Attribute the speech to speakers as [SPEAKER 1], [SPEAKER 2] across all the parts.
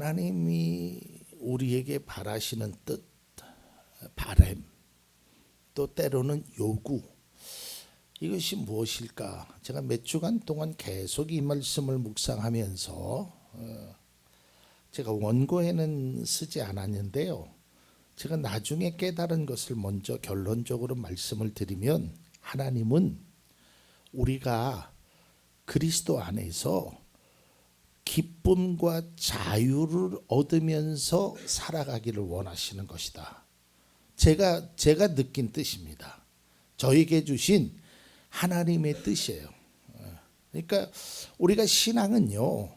[SPEAKER 1] 하나님이 우리에게 바라시는 뜻, 바램, 또 때로는 요구 이것이 무엇일까? 제가 몇 주간 동안 계속 이 말씀을 묵상하면서 어, 제가 원고에는 쓰지 않았는데요. 제가 나중에 깨달은 것을 먼저 결론적으로 말씀을 드리면 하나님은 우리가 그리스도 안에서 기쁨과 자유를 얻으면서 살아가기를 원하시는 것이다. 제가 제가 느낀 뜻입니다. 저에게 주신 하나님의 뜻이에요. 그러니까 우리가 신앙은요.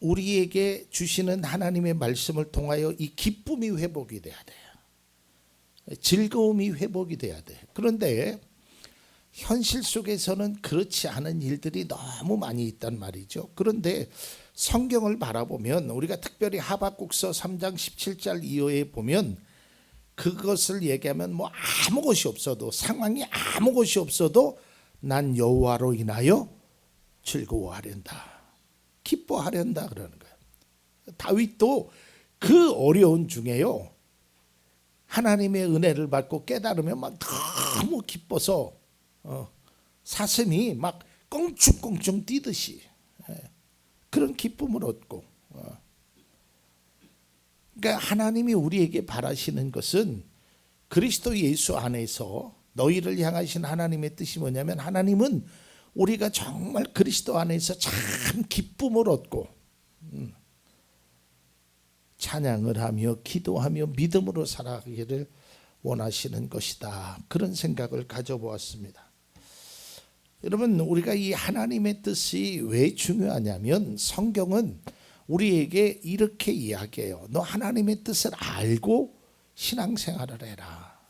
[SPEAKER 1] 우리에게 주시는 하나님의 말씀을 통하여 이 기쁨이 회복이 돼야 돼요. 즐거움이 회복이 돼야 돼. 그런데 현실 속에서는 그렇지 않은 일들이 너무 많이 있단 말이죠. 그런데 성경을 바라보면 우리가 특별히 하박국서 3장 17절 이후에 보면 그것을 얘기하면 뭐 아무 것이 없어도 상황이 아무 것이 없어도 난 여호와로 인하여 즐거워하련다. 기뻐하련다 그러는 거예요. 다윗도 그 어려운 중에요. 하나님의 은혜를 받고 깨달으면 막 너무 기뻐서 어, 사슴이 막 껑충껑충 뛰듯이 예, 그런 기쁨을 얻고 어. 그러니까 하나님이 우리에게 바라시는 것은 그리스도 예수 안에서 너희를 향하신 하나님의 뜻이 뭐냐면 하나님은 우리가 정말 그리스도 안에서 참 기쁨을 얻고 음, 찬양을 하며 기도하며 믿음으로 살아가기를 원하시는 것이다. 그런 생각을 가져보았습니다. 여러분 우리가 이 하나님의 뜻이 왜 중요하냐면 성경은 우리에게 이렇게 이야기해요. 너 하나님의 뜻을 알고 신앙생활을 해라.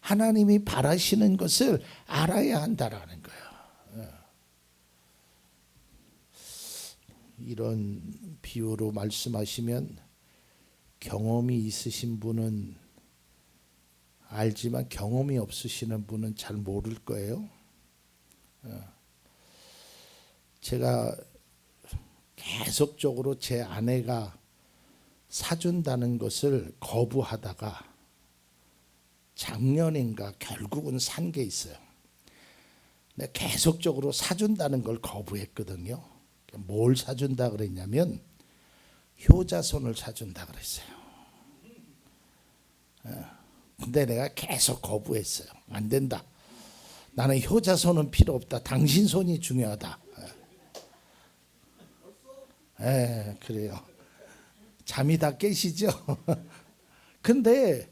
[SPEAKER 1] 하나님이 바라시는 것을 알아야 한다라는 거예요. 이런 비유로 말씀하시면 경험이 있으신 분은 알지만 경험이 없으시는 분은 잘 모를 거예요. 제가 계속적으로 제 아내가 사준다는 것을 거부하다가 작년인가 결국은 산 게 있어요. 근데 계속적으로 사준다는 걸 거부했거든요. 뭘 사준다 그랬냐면 효자손을 사준다 그랬어요. 근데 내가 계속 거부했어요. 안 된다. 나는 효자 손은 필요 없다. 당신 손이 중요하다. 예, 그래요. 잠이 다 깨시죠? 근데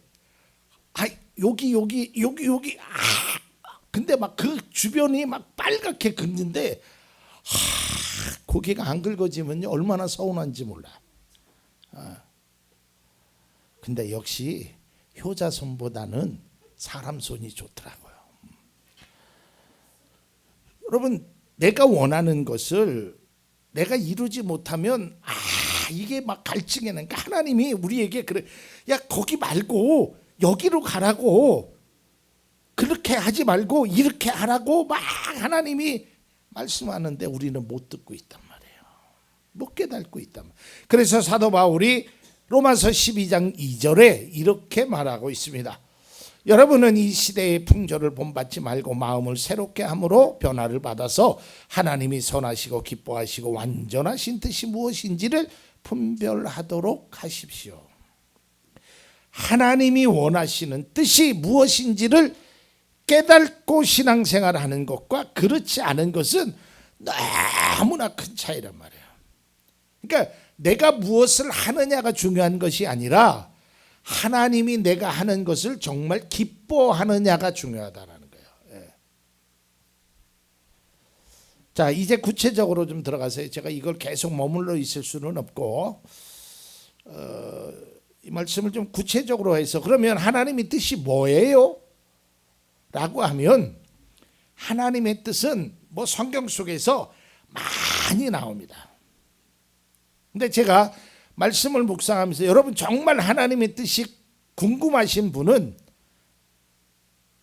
[SPEAKER 1] 아 여기 여기 여기 여기 아 근데 막 그 주변이 막 빨갛게 긁는데 하, 고개가 안 긁어지면요 얼마나 서운한지 몰라. 아. 근데 역시 효자 손보다는 사람 손이 좋더라고요. 여러분 내가 원하는 것을 내가 이루지 못하면 아 이게 막 갈증에는 그러니까 하나님이 우리에게 그래 야 거기 말고 여기로 가라고 그렇게 하지 말고 이렇게 하라고 막 하나님이 말씀하는데 우리는 못 듣고 있단 말이에요. 못 깨닫고 있단 말이에요. 그래서 사도 바울이 로마서 12장 2절에 이렇게 말하고 있습니다. 여러분은 이 시대의 풍조를 본받지 말고 마음을 새롭게 함으로 변화를 받아서 하나님이 선하시고 기뻐하시고 완전하신 뜻이 무엇인지를 분별하도록 하십시오. 하나님이 원하시는 뜻이 무엇인지를 깨닫고 신앙생활하는 것과 그렇지 않은 것은 너무나 큰 차이란 말이에요. 그러니까 내가 무엇을 하느냐가 중요한 것이 아니라 하나님이 내가 하는 것을 정말 기뻐하느냐가 중요하다라는 거예요. 예. 자, 이제 구체적으로 좀 들어가세요. 제가 이걸 계속 머물러 있을 수는 없고 어, 이 말씀을 좀 구체적으로 해서 그러면 하나님의 뜻이 뭐예요? 라고 하면 하나님의 뜻은 뭐 성경 속에서 많이 나옵니다. 근데 제가 말씀을 묵상하면서 여러분 정말 하나님의 뜻이 궁금하신 분은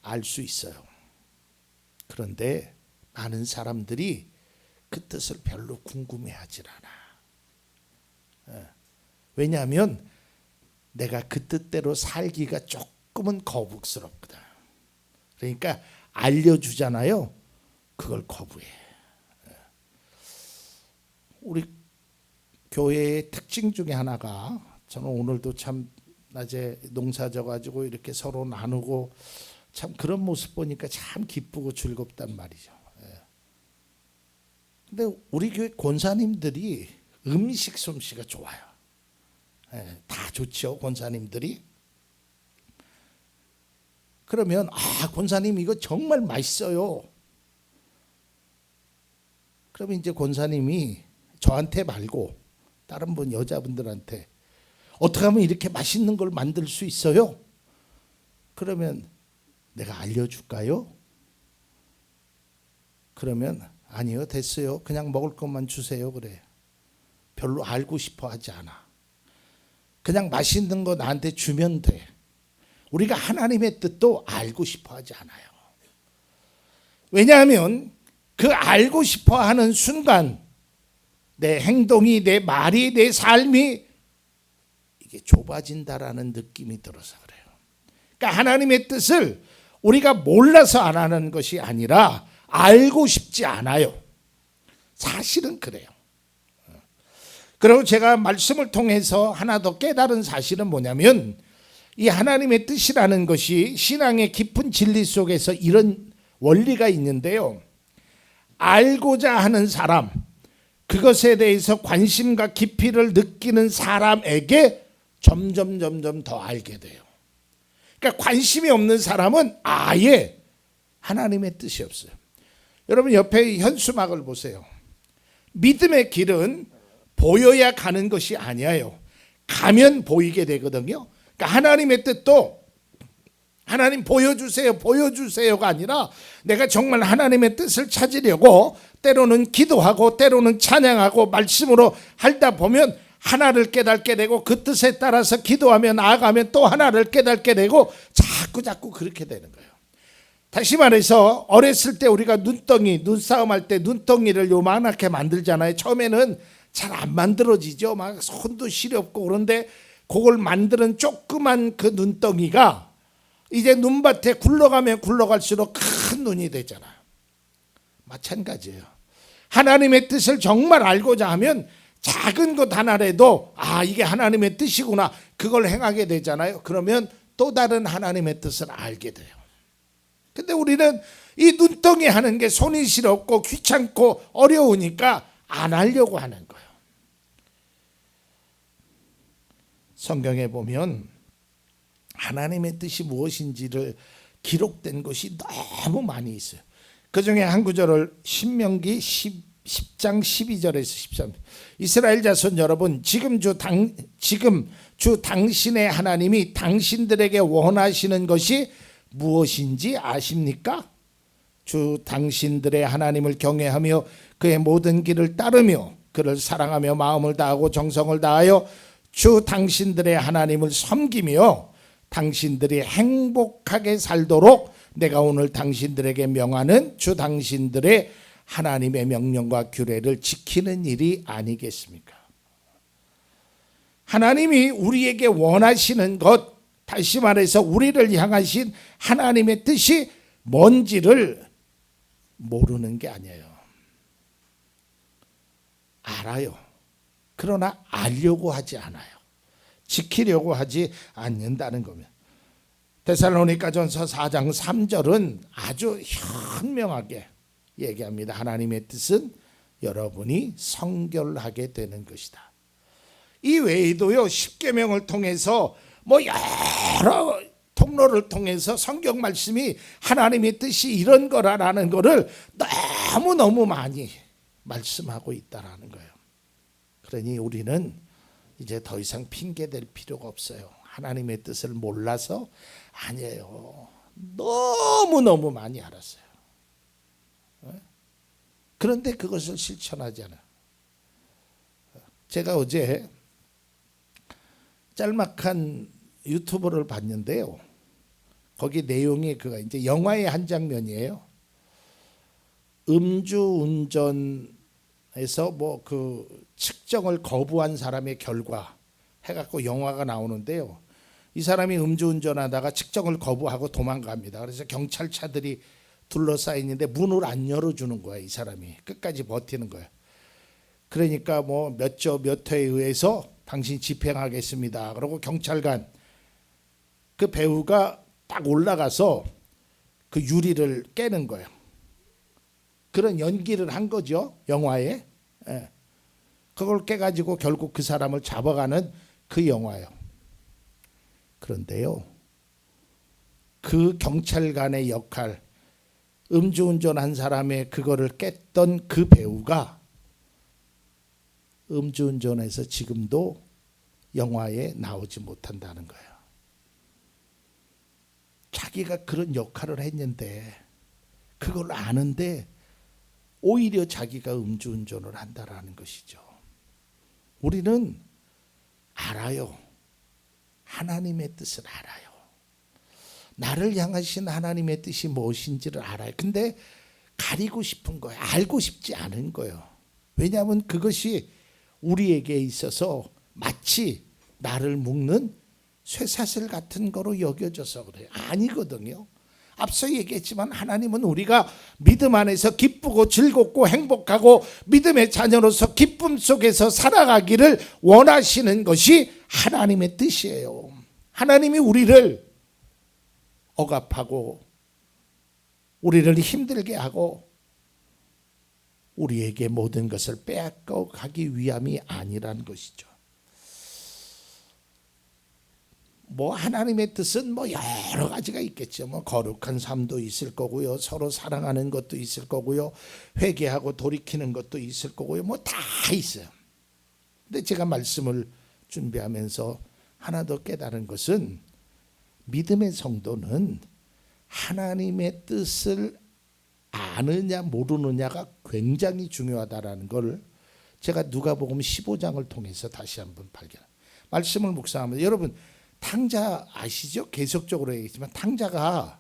[SPEAKER 1] 알 수 있어요. 그런데 많은 사람들이 그 뜻을 별로 궁금해하질 않아. 예. 왜냐하면 내가 그 뜻대로 살기가 조금은 거북스럽거든. 그러니까 알려주잖아요. 그걸 거부해. 예. 우리 교회의 특징 중에 하나가 저는 오늘도 참 낮에 농사 져 가지고 이렇게 서로 나누고 참 그런 모습 보니까 참 기쁘고 즐겁단 말이죠. 예. 근데 우리 교회 권사님들이 음식 솜씨가 좋아요. 예, 다 좋죠, 권사님들이. 그러면 아 권사님 이거 정말 맛있어요. 그러면 이제 권사님이 저한테 말고 다른 분 여자분들한테 어떻게 하면 이렇게 맛있는 걸 만들 수 있어요? 그러면 내가 알려줄까요? 그러면 아니요 됐어요. 그냥 먹을 것만 주세요. 그래. 별로 알고 싶어 하지 않아. 그냥 맛있는 거 나한테 주면 돼. 우리가 하나님의 뜻도 알고 싶어 하지 않아요. 왜냐하면 그 알고 싶어 하는 순간 내 행동이 내 말이 내 삶이 이게 좁아진다라는 느낌이 들어서 그래요. 그러니까 하나님의 뜻을 우리가 몰라서 안 하는 것이 아니라 알고 싶지 않아요. 사실은 그래요. 그리고 제가 말씀을 통해서 하나 더 깨달은 사실은 뭐냐면 이 하나님의 뜻이라는 것이 신앙의 깊은 진리 속에서 이런 원리가 있는데요. 알고자 하는 사람, 그것에 대해서 관심과 깊이를 느끼는 사람에게 점점 점점 더 알게 돼요. 그러니까 관심이 없는 사람은 아예 하나님의 뜻이 없어요. 여러분 옆에 현수막을 보세요. 믿음의 길은 보여야 가는 것이 아니에요. 가면 보이게 되거든요. 그러니까 하나님의 뜻도 하나님 보여주세요, 보여주세요가 아니라 내가 정말 하나님의 뜻을 찾으려고 때로는 기도하고 때로는 찬양하고 말씀으로 하다 보면 하나를 깨닫게 되고 그 뜻에 따라서 기도하며 나아가면 또 하나를 깨닫게 되고 자꾸 자꾸 그렇게 되는 거예요. 다시 말해서 어렸을 때 우리가 눈덩이 눈싸움 할 때 눈덩이를 요만하게 만들잖아요. 처음에는 잘 안 만들어지죠. 막 손도 시렵고 그런데 그걸 만드는 조그만 그 눈덩이가 이제 눈밭에 굴러가면 굴러갈수록 큰 눈이 되잖아. 마찬가지예요. 하나님의 뜻을 정말 알고자 하면 작은 것 하나라도 아 이게 하나님의 뜻이구나 그걸 행하게 되잖아요. 그러면 또 다른 하나님의 뜻을 알게 돼요. 근데 우리는 이 눈덩이 하는 게 손이 시렵고 귀찮고 어려우니까 안 하려고 하는 거예요. 성경에 보면 하나님의 뜻이 무엇인지를 기록된 것이 너무 많이 있어요. 그 중에 한 구절을 신명기 10, 10장 12절에서 13절. 이스라엘 자손 여러분, 지금 주 당, 지금 주 당신의 하나님이 당신들에게 원하시는 것이 무엇인지 아십니까? 주 당신들의 하나님을 경외하며 그의 모든 길을 따르며 그를 사랑하며 마음을 다하고 정성을 다하여 주 당신들의 하나님을 섬기며 당신들이 행복하게 살도록 내가 오늘 당신들에게 명하는 주 당신들의 하나님의 명령과 규례를 지키는 일이 아니겠습니까? 하나님이 우리에게 원하시는 것, 다시 말해서 우리를 향하신 하나님의 뜻이 뭔지를 모르는 게 아니에요. 알아요. 그러나 알려고 하지 않아요. 지키려고 하지 않는다는 겁니다. 데살로니가 전서 4장 3절은 아주 현명하게 얘기합니다. 하나님의 뜻은 여러분이 성결하게 되는 것이다. 이 외에도요 십계명을 통해서 뭐 여러 통로를 통해서 성경 말씀이 하나님의 뜻이 이런 거라라는 거를 너무 너무 많이 말씀하고 있다라는 거예요. 그러니 우리는 이제 더 이상 핑계 댈 필요가 없어요. 하나님의 뜻을 몰라서 아니에요. 너무 너무 많이 알았어요. 그런데 그것을 실천하지 않아. 제가 어제 짤막한 유튜브를 봤는데요. 거기 내용이 그가 이제 영화의 한 장면이에요. 음주 운전 에서 뭐 그 측정을 거부한 사람의 결과 해갖고 영화가 나오는데요. 이 사람이 음주운전하다가 측정을 거부하고 도망갑니다. 그래서 경찰차들이 둘러싸이는데 문을 안 열어주는 거야 이 사람이 끝까지 버티는 거야. 그러니까 뭐 몇 조 몇 회에 의해서 당신 집행하겠습니다. 그러고 경찰관 그 배우가 딱 올라가서 그 유리를 깨는 거예요. 그런 연기를 한 거죠 영화에. 예. 그걸 깨가지고 결국 그 사람을 잡아가는 그 영화요. 그런데요, 그 경찰관의 역할, 음주운전 한 사람의 그거를 깼던 그 배우가 음주운전해서 지금도 영화에 나오지 못한다는 거예요. 자기가 그런 역할을 했는데 그걸 아는데 오히려 자기가 음주운전을 한다라는 것이죠. 우리는 알아요. 하나님의 뜻을 알아요. 나를 향하신 하나님의 뜻이 무엇인지를 알아요. 근데 가리고 싶은 거예요. 알고 싶지 않은 거예요. 왜냐하면 그것이 우리에게 있어서 마치 나를 묶는 쇠사슬 같은 거로 여겨져서 그래요. 아니거든요. 앞서 얘기했지만 하나님은 우리가 믿음 안에서 기쁘고 즐겁고 행복하고 믿음의 자녀로서 기쁨 속에서 살아가기를 원하시는 것이 하나님의 뜻이에요. 하나님이 우리를 억압하고 우리를 힘들게 하고 우리에게 모든 것을 빼앗고 가기 위함이 아니란 것이죠. 뭐 하나님의 뜻은 뭐 여러 가지가 있겠죠. 뭐 거룩한 삶도 있을 거고요. 서로 사랑하는 것도 있을 거고요. 회개하고 돌이키는 것도 있을 거고요. 뭐 다 있어요. 근데 제가 말씀을 준비하면서 하나 더 깨달은 것은 믿음의 성도는 하나님의 뜻을 아느냐 모르느냐가 굉장히 중요하다라는 걸 제가 누가복음 15장을 통해서 다시 한번 발견. 말씀을 묵상하면서 여러분 탕자 아시죠? 계속적으로 얘기했지만 탕자가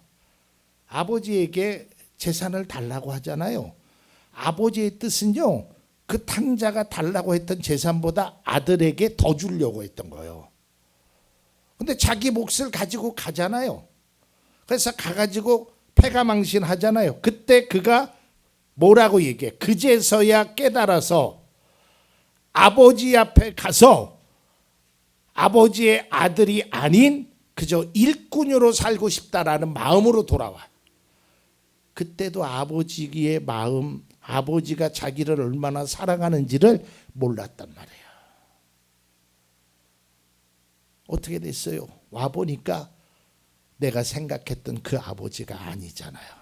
[SPEAKER 1] 아버지에게 재산을 달라고 하잖아요. 아버지의 뜻은요. 그 탕자가 달라고 했던 재산보다 아들에게 더 주려고 했던 거예요. 근데 자기 몫을 가지고 가잖아요. 그래서 가가지고 패가망신 하잖아요. 그때 그가 뭐라고 얘기해? 그제서야 깨달아서 아버지 앞에 가서 아버지의 아들이 아닌 그저 일꾼으로 살고 싶다라는 마음으로 돌아와. 그때도 아버지의 마음, 아버지가 자기를 얼마나 사랑하는지를 몰랐단 말이에요. 어떻게 됐어요? 와 보니까 내가 생각했던 그 아버지가 아니잖아요.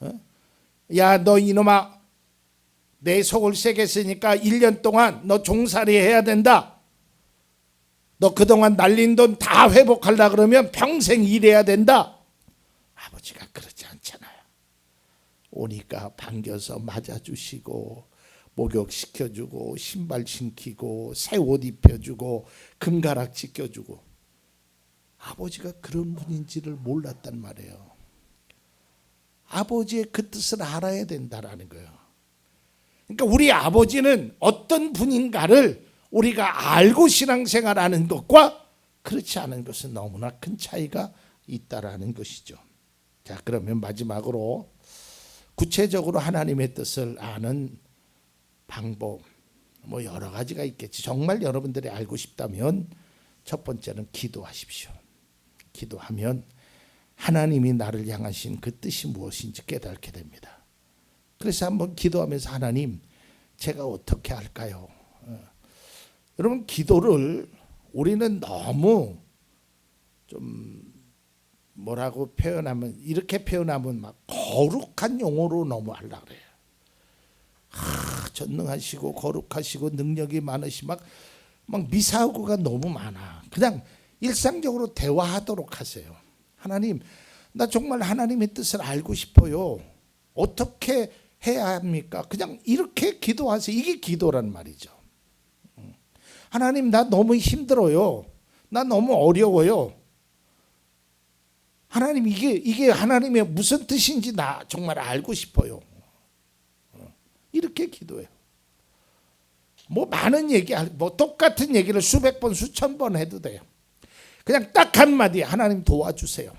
[SPEAKER 1] 어? 야, 너 이놈아, 내 속을 쓰니까 1년 동안 너 종살이 해야 된다. 너 그동안 날린 돈 다 회복하려 그러면 평생 일해야 된다. 아버지가 그렇지 않잖아요. 오니까 반겨서 맞아주시고 목욕시켜주고 신발 신기고 새 옷 입혀주고 금가락 지켜주고 아버지가 그런 분인지를 몰랐단 말이에요. 아버지의 그 뜻을 알아야 된다라는 거예요. 그러니까 우리 아버지는 어떤 분인가를 우리가 알고 신앙생활하는 것과 그렇지 않은 것은 너무나 큰 차이가 있다라는 것이죠. 자, 그러면 마지막으로 구체적으로 하나님의 뜻을 아는 방법 뭐 여러 가지가 있겠지. 정말 여러분들이 알고 싶다면 첫 번째는 기도하십시오. 기도하면 하나님이 나를 향하신 그 뜻이 무엇인지 깨닫게 됩니다. 그래서 한번 기도하면서 하나님 제가 어떻게 할까요? 어. 여러분 기도를 우리는 너무 좀 뭐라고 표현하면 이렇게 표현하면 막 거룩한 용어로 너무 하려 그래요. 하, 전능하시고 거룩하시고 능력이 많으시 막, 막 미사고가 너무 많아. 그냥 일상적으로 대화하도록 하세요. 하나님, 나 정말 하나님의 뜻을 알고 싶어요. 어떻게 해야 합니까? 그냥 이렇게 기도하세요. 이게 기도란 말이죠. 하나님, 나 너무 힘들어요. 나 너무 어려워요. 하나님, 이게, 이게 하나님의 무슨 뜻인지 나 정말 알고 싶어요. 이렇게 기도해요. 뭐 많은 얘기, 뭐 똑같은 얘기를 수백 번, 수천 번 해도 돼요. 그냥 딱 한마디 하나님 도와주세요.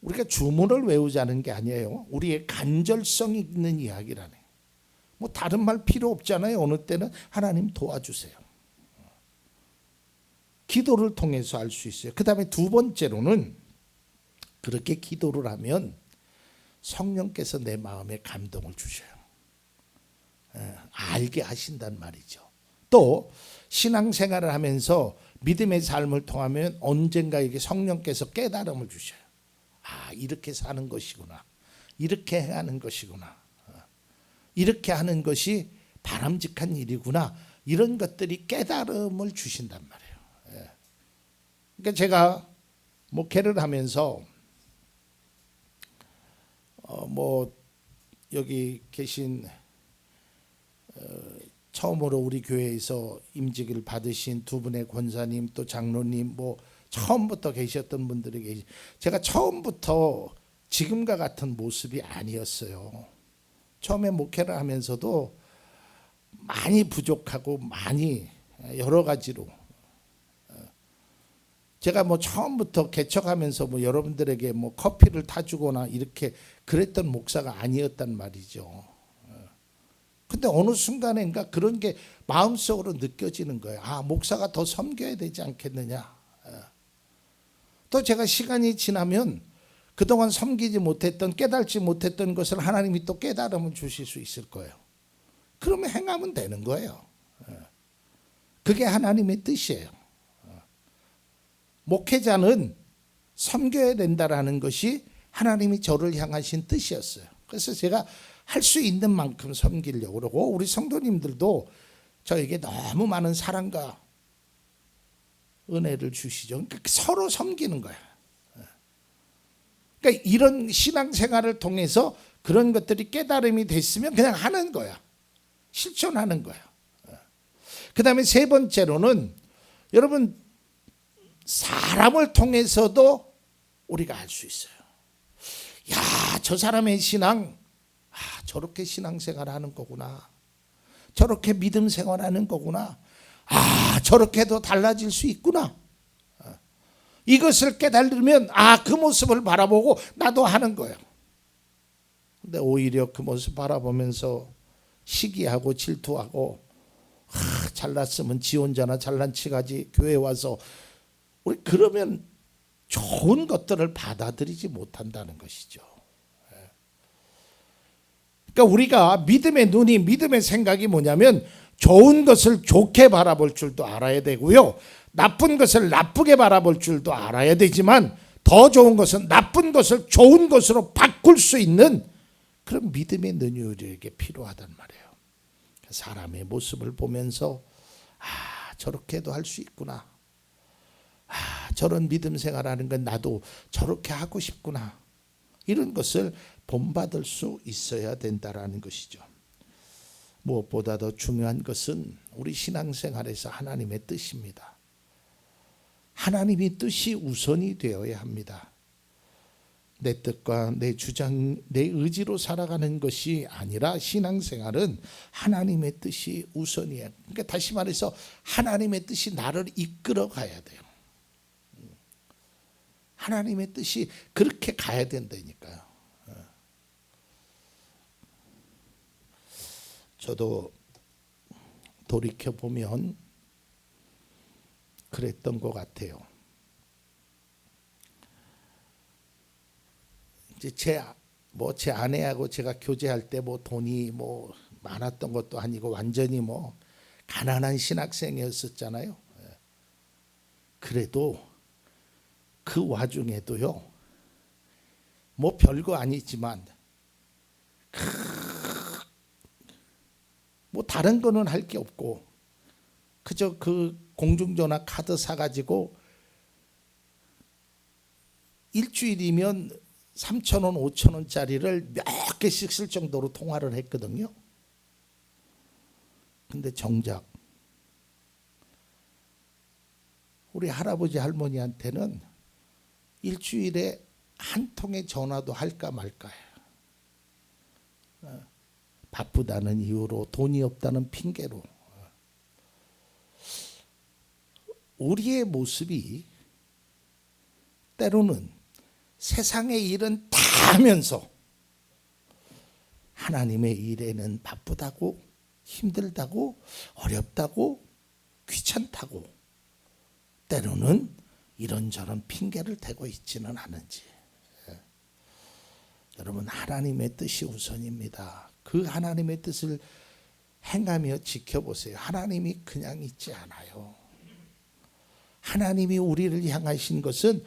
[SPEAKER 1] 우리가 주문을 외우자는 게 아니에요. 우리의 간절성이 있는 이야기라네. 뭐 다른 말 필요 없잖아요. 어느 때는 하나님 도와주세요. 기도를 통해서 알 수 있어요. 그 다음에 두 번째로는 그렇게 기도를 하면 성령께서 내 마음에 감동을 주셔요. 예, 알게 하신단 말이죠. 또 신앙생활을 하면서 믿음의 삶을 통하면 언젠가 이게 성령께서 깨달음을 주셔요. 아 이렇게 사는 것이구나. 이렇게 하는 것이구나. 어, 이렇게 하는 것이 바람직한 일이구나. 이런 것들이 깨달음을 주신단 말이에요. 예. 그러니까 제가 목회를 하면서 어 뭐 여기 계신 어 처음으로 우리 교회에서 임직을 받으신 두 분의 권사님 또 장로님 뭐 처음부터 계셨던 분들이 계시 제가 처음부터 지금과 같은 모습이 아니었어요. 처음에 목회를 하면서도 많이 부족하고 많이 여러 가지로 제가 뭐 처음부터 개척하면서 뭐 여러분들에게 뭐 커피를 타주거나 이렇게 그랬던 목사가 아니었단 말이죠. 근데 어느 순간인가 그런 게 마음속으로 느껴지는 거예요. 아, 목사가 더 섬겨야 되지 않겠느냐. 또 제가 시간이 지나면 그동안 섬기지 못했던 깨달지 못했던 것을 하나님이 또 깨달음을 주실 수 있을 거예요. 그러면 행하면 되는 거예요. 그게 하나님의 뜻이에요. 목회자는 섬겨야 된다라는 것이 하나님이 저를 향하신 뜻이었어요. 그래서 제가 할 수 있는 만큼 섬기려고 그러고 우리 성도님들도 저에게 너무 많은 사랑과 은혜를 주시죠. 그러니까 서로 섬기는 거야. 그러니까 이런 신앙생활을 통해서 그런 것들이 깨달음이 됐으면 그냥 하는 거야. 실천하는 거야. 그 다음에 세 번째로는 여러분 사람을 통해서도 우리가 알 수 있어요. 야, 저 사람의 신앙, 아, 저렇게 신앙생활 하는 거구나. 저렇게 믿음 생활하는 거구나. 아, 저렇게도 달라질 수 있구나. 이것을 깨달으면 아, 그 모습을 바라보고 나도 하는 거예요. 근데 오히려 그 모습 바라보면서 시기하고 질투하고 아, 잘났으면 지 혼자나 잘난 치가지 교회 와서 우리 그러면 좋은 것들을 받아들이지 못한다는 것이죠. 그러니까 우리가 믿음의 눈이 믿음의 생각이 뭐냐면 좋은 것을 좋게 바라볼 줄도 알아야 되고요. 나쁜 것을 나쁘게 바라볼 줄도 알아야 되지만 더 좋은 것은 나쁜 것을 좋은 것으로 바꿀 수 있는 그런 믿음의 우리에게 필요하단 말이에요. 사람의 모습을 보면서 아 저렇게도 할 수 있구나. 아 저런 믿음 생활하는 건 나도 저렇게 하고 싶구나. 이런 것을 본받을 수 있어야 된다라는 것이죠. 무엇보다 더 중요한 것은 우리 신앙생활에서 하나님의 뜻입니다. 하나님의 뜻이 우선이 되어야 합니다. 내 뜻과 내 주장, 내 의지로 살아가는 것이 아니라 신앙생활은 하나님의 뜻이 우선이에요. 그러니까 다시 말해서 하나님의 뜻이 나를 이끌어 가야 돼요. 하나님의 뜻이 그렇게 가야 된다니까요. 저도 돌이켜 보면 그랬던 것 같아요. 이제 제 뭐 제 아내하고 제가 교제할 때 뭐 돈이 뭐 많았던 것도 아니고 완전히 뭐 가난한 신학생이었었잖아요. 예. 그래도 그 와중에도요. 뭐 별거 아니지만 뭐 다른 거는 할 게 없고 그저 그 공중전화 카드 사가지고 일주일이면 3천 원, 5천 원짜리를 몇 개씩 쓸 정도로 통화를 했거든요. 근데 정작 우리 할아버지 할머니한테는 일주일에 한 통의 전화도 할까 말까요. 바쁘다는 이유로 돈이 없다는 핑계로 우리의 모습이 때로는 세상의 일은 다 하면서 하나님의 일에는 바쁘다고 힘들다고 어렵다고 귀찮다고 때로는 이런저런 핑계를 대고 있지는 않은지 예. 여러분 하나님의 뜻이 우선입니다. 그 하나님의 뜻을 행하며 지켜보세요. 하나님이 그냥 있지 않아요. 하나님이 우리를 향하신 것은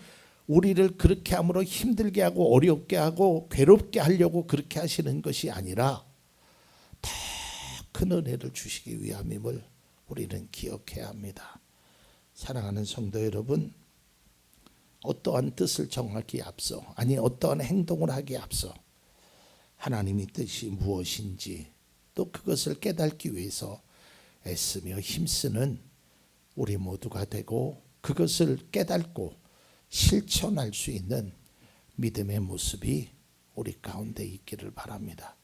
[SPEAKER 1] 우리를 그렇게 함으로 힘들게 하고 어렵게 하고 괴롭게 하려고 그렇게 하시는 것이 아니라 더 큰 은혜를 주시기 위함임을 우리는 기억해야 합니다. 사랑하는 성도 여러분, 어떠한 뜻을 정하기에 앞서, 아니 어떠한 행동을 하기에 앞서 하나님의 뜻이 무엇인지 또 그것을 깨닫기 위해서 애쓰며 힘쓰는 우리 모두가 되고 그것을 깨닫고 실천할 수 있는 믿음의 모습이 우리 가운데 있기를 바랍니다.